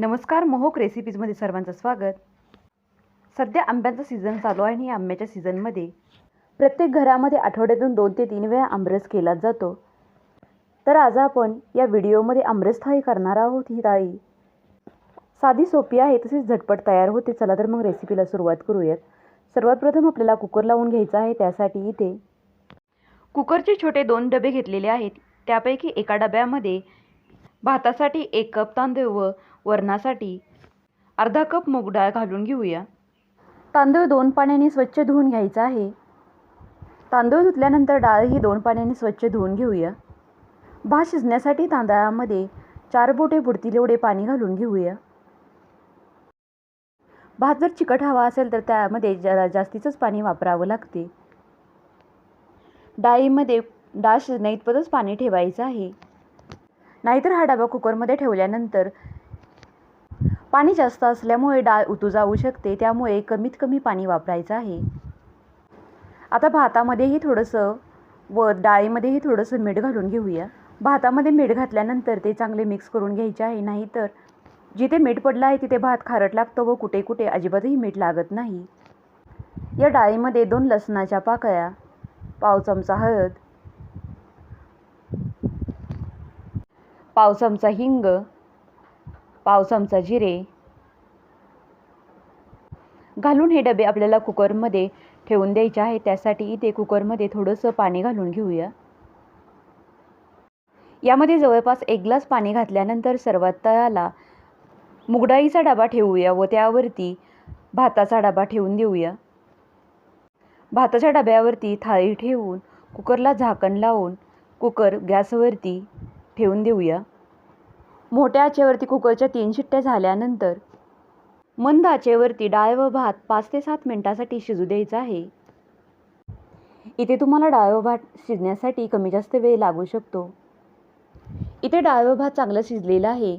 नमस्कार मोहक रेसिपीजमध्ये सर्वांचं स्वागत. सध्या आंब्यांचा सीझन चालू आहे आणि या आंब्याच्या सीझनमध्ये प्रत्येक घरामध्ये आठवड्यातून दोन ते तीन वेळा आमरस केला जातो. तर आज आपण या व्हिडिओमध्ये आमरस थाळी करणार आहोत ही थाळी. साधी सोपी आहे तसेच झटपट तयार होते. चला तर मग रेसिपीला सुरुवात करूयात. सर्वात प्रथम आपल्याला कुकर लावून घ्यायचा आहे त्यासाठी इथे कुकरचे छोटे दोन डबे घेतलेले आहेत. त्यापैकी एका डब्यामध्ये भातासाठी एक कप तांदूळ व वरणासाठी. अर्धा कप मूग डाळ घालून घेऊया. तांदूळ दोन पाण्याने स्वच्छ धुवून घ्यायचा आहे. तांदूळ धुतल्यानंतर डाळही दोन पाण्याने स्वच्छ धुवून घेऊया. भात शिजण्यासाठी तांदळामध्ये चार बोटे बुडतील एवढे पाणी घालून घेऊया. भात जर चिकट हवा असेल तर त्यामध्ये जरा जास्तीचंच पाणी वापरावं लागते. डाळीमध्ये डाळ शिजण्या इतपतच पाणी ठेवायचं आहे. नाहीतर हा डबा कुकरमध्ये ठेवल्यानंतर पाणी जास्त असल्यामुळे डाळ उतू जाऊ शकते त्यामुळे कमीत कमी पाणी वापरायचं आहे. आता भातामध्येही थोडंसं व डाळीमध्येही थोडंसं मीठ घालून घेऊया. भातामध्ये मीठ घातल्यानंतर ते चांगले मिक्स करून घ्यायचे आहे नाहीतर जिथे मीठ पडलं आहे तिथे भात खारट लागतो व कुठे कुठे अजिबातही मीठ लागत नाही. या डाळीमध्ये दोन लसणाच्या पाकळ्या पाव चमचा हळद पाव चमचा हिंग पाव चमचा जिरे. घालून हे डबे आपल्याला कुकरमध्ये ठेवून द्यायचे आहे. त्यासाठी इथे कुकरमध्ये थोडंसं पाणी घालून घेऊया. यामध्ये जवळपास एक ग्लास पाणी घातल्यानंतर सर्वात तळाला मुगडाळीचा डबा ठेवूया व त्यावरती भाताचा डबा ठेवून देऊया. भाताच्या डब्यावरती थाळी ठेवून कुकरला झाकण लावून कुकर गॅसवरती ठेवून देऊया. मोठ्या आचेवरती कुकरच्या तीन शिट्ट्या झाल्यानंतर. मंद आचेवरती डाळ व भात पाच ते सात मिनटासाठी शिजू द्यायचा आहे. इथे तुम्हाला डाळ व भात शिजण्यासाठी कमी जास्त वेळ लागू शकतो. इथे डाळ व भात चांगलं शिजलेलं आहे.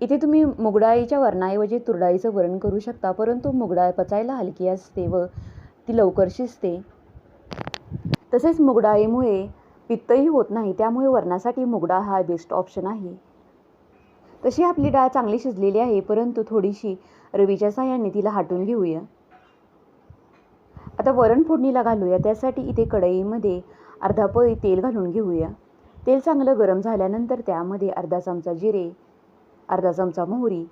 इथे तुम्ही मुगडाळीच्या वरणाऐवजी तुरडाळीचं वरण करू शकता परंतु मुगडाळ पचायला हलकी असते व ती लवकर शिजते. तसेच मुगडाळीमुळे पित्तही होत नाही त्यामुळे वरणासाठी मुगडाळ हा बेस्ट ऑप्शन आहे. तशी आपली डाळ चांगली शिजलेली आहे परंतु थोडीशी रवीच्या साह्याने तिला हाटून घेऊया. आता वरण फोडणीला घालूया त्यासाठी इथे कढईमध्ये अर्धा पळी तेल घालून घेऊया. तेल चांगलं गरम झाल्यानंतर त्यामध्ये अर्धा चमचा जिरे अर्धा चमचा मोहरी.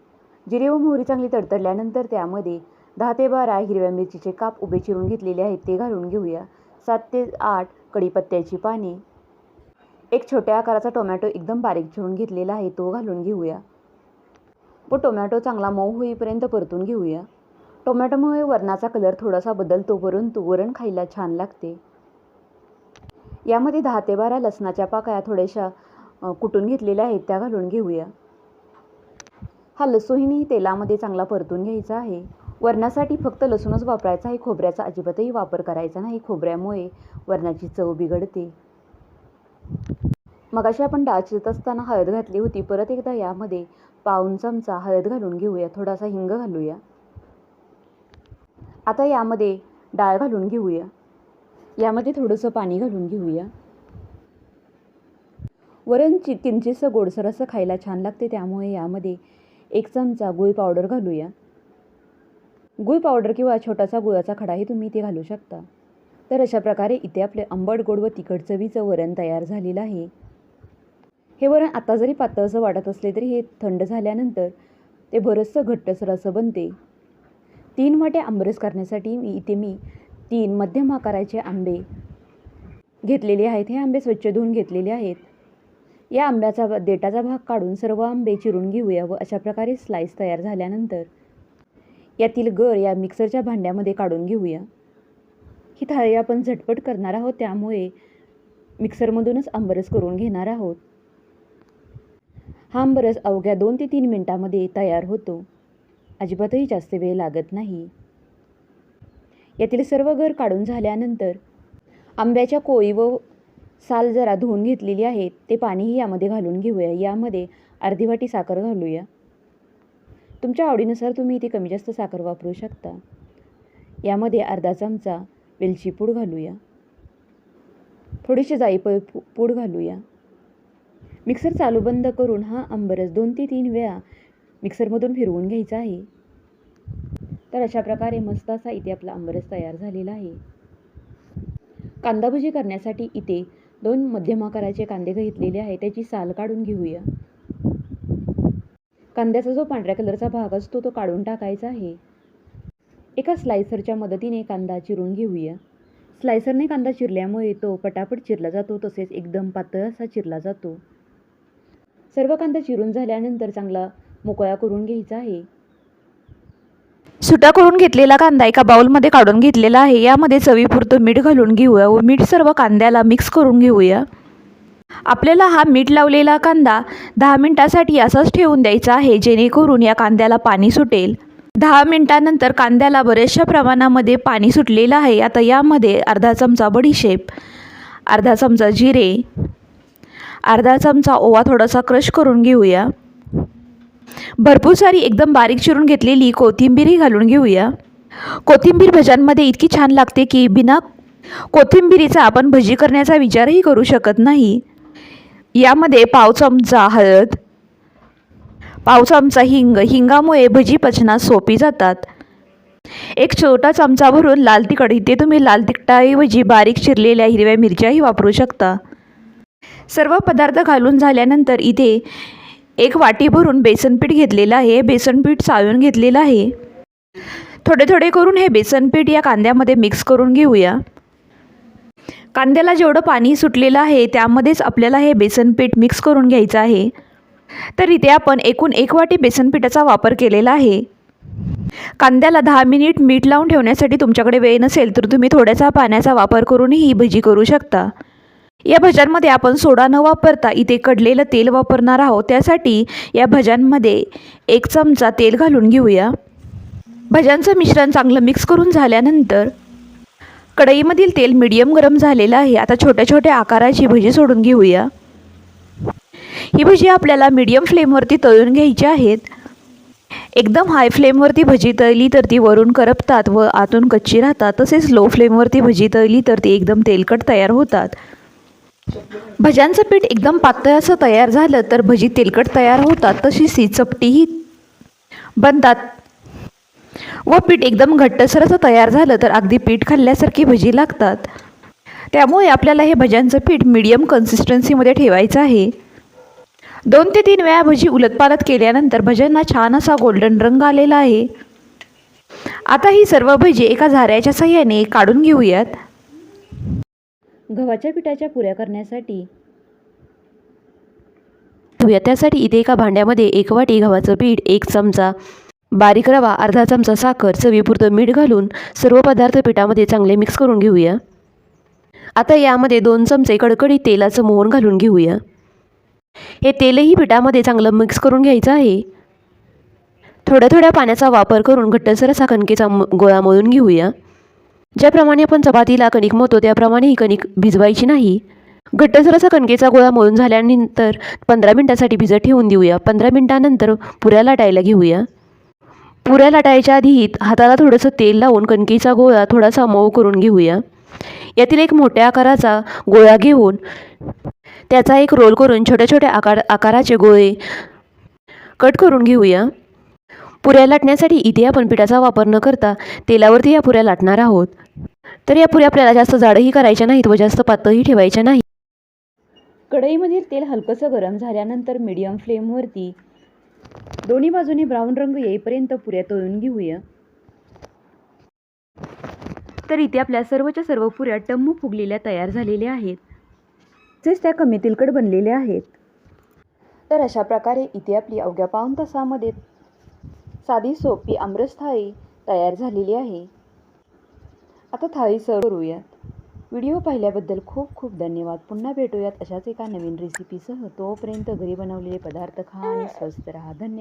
जिरे व मोहरी चांगली तडतडल्यानंतर त्यामध्ये दहा ते बारा हिरव्या मिरचीचे काप उभे चिरून घेतलेले आहेत ते घालून घेऊया. सात ते आठ कढीपत्त्याची पाने. एक छोट्या आकाराचा टोमॅटो एकदम बारीक चिरून घेतलेला आहे तो घालून घेऊया. व टोमॅटो चांगला मऊ होईपर्यंत परतून घेऊया. टोमॅटोमुळे वरणाचा कलर थोडासा बदलतो परंतु वरण खायला छान लागते. यामध्ये दहा ते बारा लसणाच्या पाकळ्या थोड्याशा कुटून घेतलेल्या आहेत त्या घालून घेऊया. हा लसूणही तेलामध्ये चांगला परतून घ्यायचा आहे. वरणासाठी फक्त लसूणच वापरायचा आहे खोबऱ्याचा अजिबातही वापर करायचा नाही. खोबऱ्यामुळे वरणाची चव बिघडते. मगाशी आपण डाळ शिजत असताना हळद घातली होती. परत एकदा यामध्ये पाऊन चमचा हळद घालून घेऊया. थोडासा हिंग घालूया. आता यामध्ये डाळ घालून घेऊया. यामध्ये थोडंसं पाणी घालून घेऊया. वरण चि किंचितसं गोडसर असं खायला छान लागते. त्यामुळे यामध्ये एक चमचा गूळ पावडर घालूया. गुळ पावडर किंवा छोटासा गुळाचा खडाही तुम्ही इथे घालू शकता. तर अशा प्रकारे इथे आपले आंबट गोड व तिखट चवीचं वरण तयार झालेलं आहे. हे वरण आता जरी पातळसं वाटत असले तरी हे थंड झाल्यानंतर ते बरंचसं घट्टसर असं बनते. तीन वाटे आंबरस करण्यासाठी मी इथे मी तीन मध्यम आकाराचे आंबे घेतलेले आहेत. हे आंबे स्वच्छ धुवून घेतलेले आहेत. या आंब्याचा देटाचा भाग काढून सर्व आंबे चिरून घेऊया व अशा प्रकारे स्लाईस तयार झाल्यानंतर यातील गर या मिक्सरच्या भांड्यामध्ये काढून घेऊया. ही थाळी आपण झटपट करणार आहोत त्यामुळे मिक्सरमधूनच आंबरस करून घेणार आहोत. हा आंबरस अवघ्या दोन ते तीन मिनटामध्ये तयार होतो. अजिबातही जास्त वेळ लागत नाही. यातील सर्व गर काढून झाल्यानंतर आंब्याच्या कोळी व साल जरा धुवून घेतलेली आहे ते पाणीही यामध्ये घालून घेऊया. यामध्ये अर्धी वाटी साखर घालूया. तुमच्या आवडीनुसार तुम्ही इथे कमी जास्त साखर वापरू शकता. यामध्ये अर्धा चमचा वेलची पूड घालूया. थोडीशी जायफळ पू पूड घालूया. मिक्सर चालू बंद करून हा आंबरस दोन ते तीन वेळा मिक्सरमधून फिरवून घ्यायचा आहे. तर अशा प्रकारे मस्त असा इथे आपला आंबरस तयार झालेला आहे. कांदा भजी करण्यासाठी इथे दोन मध्यम आकाराचे कांदे घेतलेले आहे त्याची साल काढून घेऊया. कांद्याचा जो पांढऱ्या कलरचा भाग असतो तो काढून टाकायचा आहे. एका स्लायसरच्या मदतीने कांदा चिरून घेऊया. स्लायसरने कांदा चिरल्यामुळे तो पटापट चिरला जातो तसेच एकदम पातळ असा चिरला जातो. सर्व कांदा चिरून झाल्यानंतर चांगला मोकळा करून घ्यायचा आहे. सुटा करून घेतलेला कांदा एका बाउलमध्ये काढून घेतलेला आहे. यामध्ये चवीपुरतं मीठ घालून घेऊया व मीठ सर्व कांद्याला मिक्स करून घेऊया. आपल्याला हा मीठ लावलेला कांदा दहा मिनटासाठी असाच ठेवून द्यायचा आहे जेणेकरून या कांद्याला पाणी सुटेल. दहा मिनटानंतर कांद्याला बऱ्याचशा प्रमाणामध्ये पाणी सुटलेलं आहे. आता यामध्ये अर्धा चमचा बडीशेप अर्धा चमचा जिरे अर्धा चमचा ओवा थोडासा क्रश करून घेऊया. भरपूर सारी एकदम बारीक चिरून घेतलेली कोथिंबीरही घालून घेऊया. कोथिंबीर भज्यांमध्ये इतकी छान लागते की बिना कोथिंबीरीचा आपण भजी करण्याचा विचारही करू शकत नाही. यामध्ये पाव चमचा हळद पाव चमचा हिंग हिंगामुळे भजी पचनास सोपी जातात. एक छोटा चमचा भरून लाल तिखट इथे तुम्ही लाल तिखटाऐवजी बारीक चिरलेल्या हिरव्या मिरच्याही वापरू शकता. सर्व पदार्थ घालून झाल्यानंतर इथे एक वाटी भरून बेसनपीठ घेतलेलं आहे. बेसनपीठ चाळून घेतलेलं आहे. थोडे थोडे करून हे बेसनपीठ या कांद्यामध्ये मिक्स करून घेऊया. कांद्याला जेवढं पाणी सुटलेलं आहे त्यामध्येच आपल्याला हे बेसनपीठ मिक्स करून घ्यायचं आहे. तर इथे आपण एकूण एक वाटी बेसनपीठाचा वापर केलेला आहे. कांद्याला दहा मिनिट मीठ लावून ठेवण्यासाठी तुमच्याकडे वेळ नसेल तर तुम्ही थोड्यासा पाण्याचा वापर करूनही ही भजी करू शकता. या भज्यांमध्ये आपण सोडा न वापरता इथे कडलेलं तेल वापरणार आहोत. त्यासाठी या भज्यांमध्ये एक चमचा तेल घालून घेऊया. भज्यांचं मिश्रण चांगलं मिक्स करून झाल्यानंतर कढईमधील तेल मिडियम गरम झालेलं आहे. आता छोट्या छोट्या आकाराची भजी सोडून घेऊया. ही भजी आपल्याला मीडियम फ्लेमवरती तळून घ्यायची आहेत. एकदम हाय फ्लेमवरती भजी तळली तर ती वरून करपतात व आतून कच्ची राहतात. तसेच लो फ्लेमवरती भजी तळली तर ती एकदम तेलकट तयार होतात. भज्यांचं पीठ एकदम पातळ असं तयार झालं तर भजी तेलकट तयार होतात. तशीच ती चपटीही बनतात. व पीठ एकदम घट्टसर असं तयार झालं तर अगदी पीठ खाल्ल्यासारखी भजी लागतात. त्यामुळे आपल्याला हे भज्यांचं पीठ मिडियम कन्सिस्टन्सीमध्ये ठेवायचं आहे. दोन ते तीन वेळा भजी उलटपालट केल्यानंतर भज्यांना छान असा गोल्डन रंग आलेला आहे. आता ही सर्व भजी एका झाऱ्याच्या सहाय्याने काढून घेऊयात. गव्हाच्या पिठाच्या पुऱ्या करण्यासाठी त्यासाठी इथे एका भांड्यामध्ये एक वाटी गव्हाचं पीठ एक चमचा बारीक रवा अर्धा चमचा साखर चवीपुरतं मीठ घालून सर्व पदार्थ पिठामध्ये चांगले मिक्स करून घेऊया. आता यामध्ये दोन चमचे कडकडीत तेलाचं मोहन घालून घेऊया. हे तेलही पिठामध्ये चांगलं मिक्स करून घ्यायचं आहे. थोड्या थोड्या पाण्याचा वापर करून घट्टसर असा कणकेचा गोळा मळून घेऊया. ज्याप्रमाणे आपण चपातीला कणिक मळतो त्याप्रमाणे ही कणिक भिजवायची नाही. घट्टसर असा कणकेचा गोळा मळून झाल्यानंतर पंधरा मिनटासाठी भिजत ठेवून देऊया. पंधरा मिनटानंतर पुऱ्या लाटायला घेऊया. पुऱ्या लाटायच्या आधी हाताला थोडंसं तेल लावून कणकेचा गोळा थोडासा मऊ करून घेऊया. यातील एक मोठ्या आकाराचा गोळा घेऊन त्याचा एक रोल करून छोट्या छोट्या आकार आकाराचे गोळे कट करून घेऊया. पुऱ्या लाटण्यासाठी इथे आपण पिठाचा वापर न करता तेलावरती या पुऱ्या लाटणार आहोत. तर या पुऱ्या आपल्याला जास्त जाडही करायच्या नाहीत व जास्त पातळही ठेवायच्या नाही कढईमधील तेल हलकंसं गरम झाल्यानंतर मीडियम फ्लेमवरती दोन्ही बाजूने ब्राऊन रंग येईपर्यंत पुऱ्या तळून घेऊया. तर इथे आपल्या सर्वच्या सर्व पुऱ्या टम्मू फुगलेल्या तयार झालेल्या आहेत. तसेच त्या कमी तेलकट बनलेल्या आहेत. तर अशा प्रकारे इथे आपली अवघ्या पाऊण तासामध्ये साधी सोपी आमरस थाळी तयार झालेली आहे. आता थाळी सर्व करूया. व्हिडिओ पाहिल्याबद्दल खूप खूप धन्यवाद. पुन्हा भेटूयात अशाच एका नवीन रेसिपीसह तोपर्यंत घरी बनवलेले पदार्थ खा आणि स्वस्त राहा. धन्यवाद.